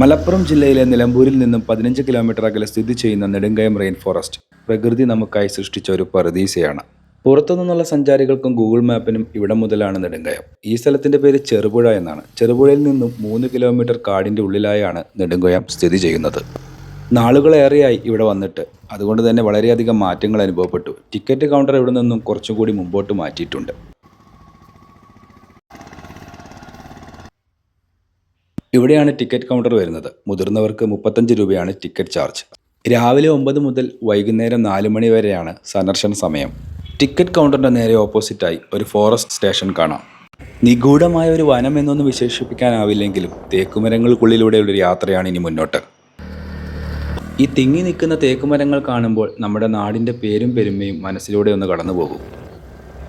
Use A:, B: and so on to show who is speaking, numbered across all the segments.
A: മലപ്പുറം ജില്ലയിലെ നിലമ്പൂരിൽ നിന്നും പതിനഞ്ച് കിലോമീറ്റർ അകലെ സ്ഥിതി ചെയ്യുന്ന നെടുങ്കയം റെയിൻ ഫോറസ്റ്റ് പ്രകൃതി നമുക്കായി സൃഷ്ടിച്ച ഒരു പറദീസയാണ് പുറത്തു നിന്നുള്ള സഞ്ചാരികൾക്കും ഗൂഗിൾ മാപ്പിനും ഇവിടം മുതലാണ് നെടുങ്കയം. ഈ സ്ഥലത്തിന്റെ പേര് ചെറുപുഴ എന്നാണ്. ചെറുപുഴയിൽ നിന്നും മൂന്ന് കിലോമീറ്റർ കാടിന്റെ ഉള്ളിലായാണ് നെടുങ്കയം സ്ഥിതി ചെയ്യുന്നത്. നാളുകളേറെയായി ഇവിടെ വന്നിട്ട്. അതുകൊണ്ട് തന്നെ വളരെയധികം മാറ്റങ്ങൾ അനുഭവപ്പെട്ടു. ടിക്കറ്റ് കൗണ്ടർ ഇവിടെ നിന്നും കുറച്ചുകൂടി മുമ്പോട്ട് മാറ്റിയിട്ടുണ്ട്. ഇവിടെയാണ് ടിക്കറ്റ് കൗണ്ടർ വരുന്നത്. മുതിർന്നവർക്ക് മുപ്പത്തഞ്ച് രൂപയാണ് ടിക്കറ്റ് ചാർജ്. രാവിലെ ഒമ്പത് മുതൽ വൈകുന്നേരം നാല് മണി വരെയാണ് സന്ദർശന സമയം. ടിക്കറ്റ് കൗണ്ടറിന്റെ നേരെ ഓപ്പോസിറ്റായി ഒരു ഫോറസ്റ്റ് സ്റ്റേഷൻ കാണാം. നിഗൂഢമായ ഒരു വനം എന്നൊന്നും വിശേഷിപ്പിക്കാനാവില്ലെങ്കിലും തേക്കുമരങ്ങൾക്കുള്ളിലൂടെയുള്ള യാത്രയാണ് ഇനി മുന്നോട്ട്. ഈ തിങ്ങി നിൽക്കുന്ന തേക്കുമരങ്ങൾ കാണുമ്പോൾ നമ്മുടെ നാടിന്റെ പേരും പെരുമയും മനസ്സിലൂടെ ഒന്ന് കടന്നു പോകും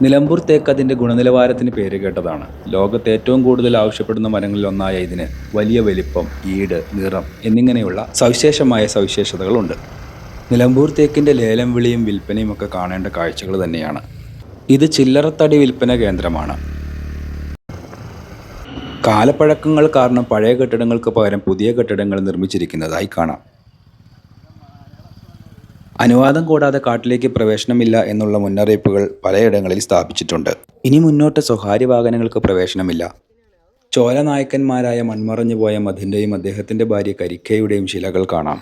A: നിലമ്പൂർ തേക്ക് അതിന്റെ ഗുണനിലവാരത്തിന് പേര് കേട്ടതാണ്. ലോകത്ത് ഏറ്റവും കൂടുതൽ ആവശ്യപ്പെടുന്ന മരങ്ങളിൽ ഒന്നായ ഇതിന് വലിയ വലിപ്പം ഈട് നിറം എന്നിങ്ങനെയുള്ള സവിശേഷമായ സവിശേഷതകളുണ്ട്. നിലമ്പൂർ തേക്കിന്റെ ലേലം വിളിയും വിൽപ്പനയും ഒക്കെ കാണേണ്ട കാഴ്ചകൾ തന്നെയാണ്. ഇത് ചില്ലറത്തടി വിൽപ്പന കേന്ദ്രമാണ്. കാലപ്പഴക്കങ്ങൾ കാരണം പഴയ കെട്ടിടങ്ങൾക്ക് പകരം പുതിയ കെട്ടിടങ്ങൾ നിർമ്മിച്ചിരിക്കുന്നതായി കാണാം. അനുവാദം കൂടാതെ കാട്ടിലേക്ക് പ്രവേശനമില്ല എന്നുള്ള മുന്നറിയിപ്പുകൾ പലയിടങ്ങളിൽ സ്ഥാപിച്ചിട്ടുണ്ട്. ഇനി മുന്നോട്ട് സ്വകാര്യ വാഹനങ്ങൾക്ക് പ്രവേശനമില്ല. ചോല നായക്കന്മാരായ മൺമറഞ്ഞു പോയ മധിന്റെയും അദ്ദേഹത്തിന്റെ ഭാര്യ കരിക്കയുടെയും ശിലകൾ കാണാം.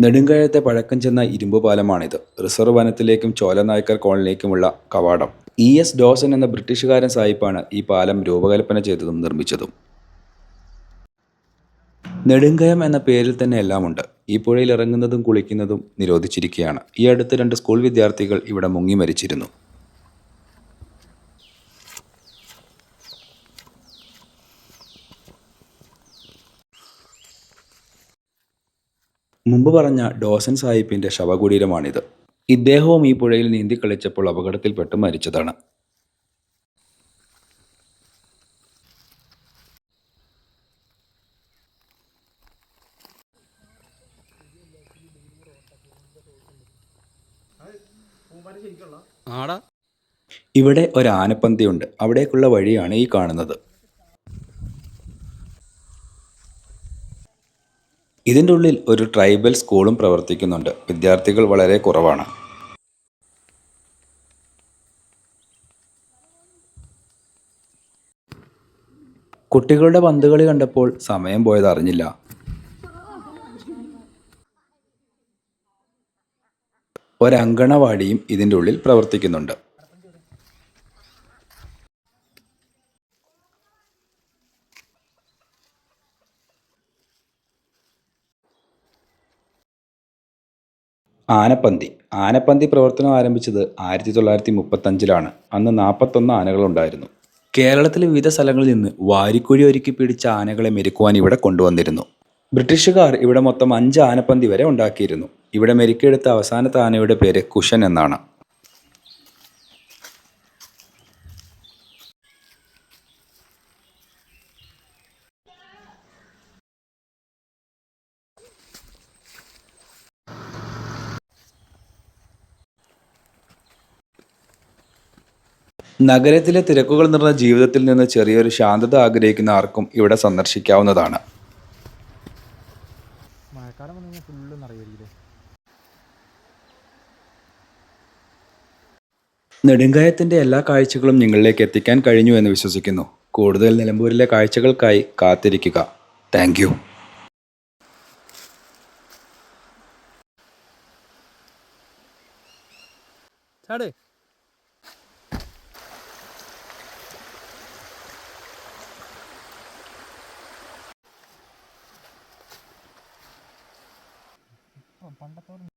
A: നെടുങ്കഴത്തെ പഴക്കം ചെന്ന ഇരുമ്പ് പാലമാണിത്. റിസർവ് വനത്തിലേക്കും ചോല നായ്ക്കർ കോളനിയിലേക്കുമുള്ള കവാടം. ഇ. എസ്. ഡോസൻ എന്ന ബ്രിട്ടീഷുകാരൻ സായിപ്പാണ് ഈ പാലം രൂപകൽപ്പന ചെയ്തതും നിർമ്മിച്ചതും. നെടുങ്കയം എന്ന പേരിൽ തന്നെ എല്ലാമുണ്ട്. ഈ പുഴയിൽ ഇറങ്ങുന്നതും കുളിക്കുന്നതും നിരോധിച്ചിരിക്കുകയാണ്. ഈ അടുത്ത് രണ്ട് സ്കൂൾ വിദ്യാർത്ഥികൾ ഇവിടെ മുങ്ങി മരിച്ചിരുന്നു. മുമ്പ് പറഞ്ഞ ഡോസൻ സാഹിബിന്റെ ശവകുടീരമാണിത്. ഇദ്ദേഹവും ഈ പുഴയിൽ നീന്തി കളിച്ചപ്പോൾ അപകടത്തിൽപ്പെട്ട് മരിച്ചതാണ്.
B: ആടാ.
A: ഇവിടെ ഒരു ആനപ്പന്തിയുണ്ട്. അവിടേക്കുള്ള വഴിയാണ് ഈ കാണുന്നത്. ഇതിന്റെ ഉള്ളിൽ ഒരു ട്രൈബൽ സ്കൂളും പ്രവർത്തിക്കുന്നുണ്ട്. വിദ്യാർത്ഥികൾ വളരെ കുറവാണ്. കുട്ടികളുടെ പന്തുകളി കണ്ടപ്പോൾ സമയം പോയത് അറിഞ്ഞില്ല. ഒരങ്കണവാടിയും ഇതിന്റെ ഉള്ളിൽ പ്രവർത്തിക്കുന്നുണ്ട്. ആനപ്പന്തി. ആനപ്പന്തി പ്രവർത്തനം ആരംഭിച്ചത് ആയിരത്തി തൊള്ളായിരത്തി മുപ്പത്തഞ്ചിലാണ് അന്ന് നാൽപ്പത്തൊന്ന് ആനകളുണ്ടായിരുന്നു. കേരളത്തിലെ വിവിധ സ്ഥലങ്ങളിൽ നിന്ന് വാരിക്കുഴി ഒരുക്കി പിടിച്ച ആനകളെ മെരുക്കുവാൻ ഇവിടെ കൊണ്ടുവന്നിരുന്നു. ബ്രിട്ടീഷുകാർ ഇവിടെ മൊത്തം അഞ്ച് ആനപ്പന്തി വരെ ഉണ്ടാക്കിയിരുന്നു. ഇവിടെ മെരുക്കിയെടുത്ത അവസാനത്തെ ആനയുടെ പേര് കുഷൻ എന്നാണ്. നഗരത്തിലെ തിരക്കുകൾ നിറഞ്ഞ ജീവിതത്തിൽ നിന്ന് ചെറിയൊരു ശാന്തത ആഗ്രഹിക്കുന്ന ആർക്കും ഇവിടെ സന്ദർശിക്കാവുന്നതാണ്.
B: മഴക്കാലം ഫുള്ള് നിറയായിരിക്കില്ലേ
A: നെടുങ്കായത്തിന്റെ എല്ലാ കാഴ്ചകളും നിങ്ങളിലേക്ക് എത്തിക്കാൻ കഴിഞ്ഞു എന്ന് വിശ്വസിക്കുന്നു. കൂടുതൽ നിലമ്പൂരിലെ കാഴ്ചകൾക്കായി കാത്തിരിക്കുക. താങ്ക് യു
B: ചാട്. പണ്ടത്തോട്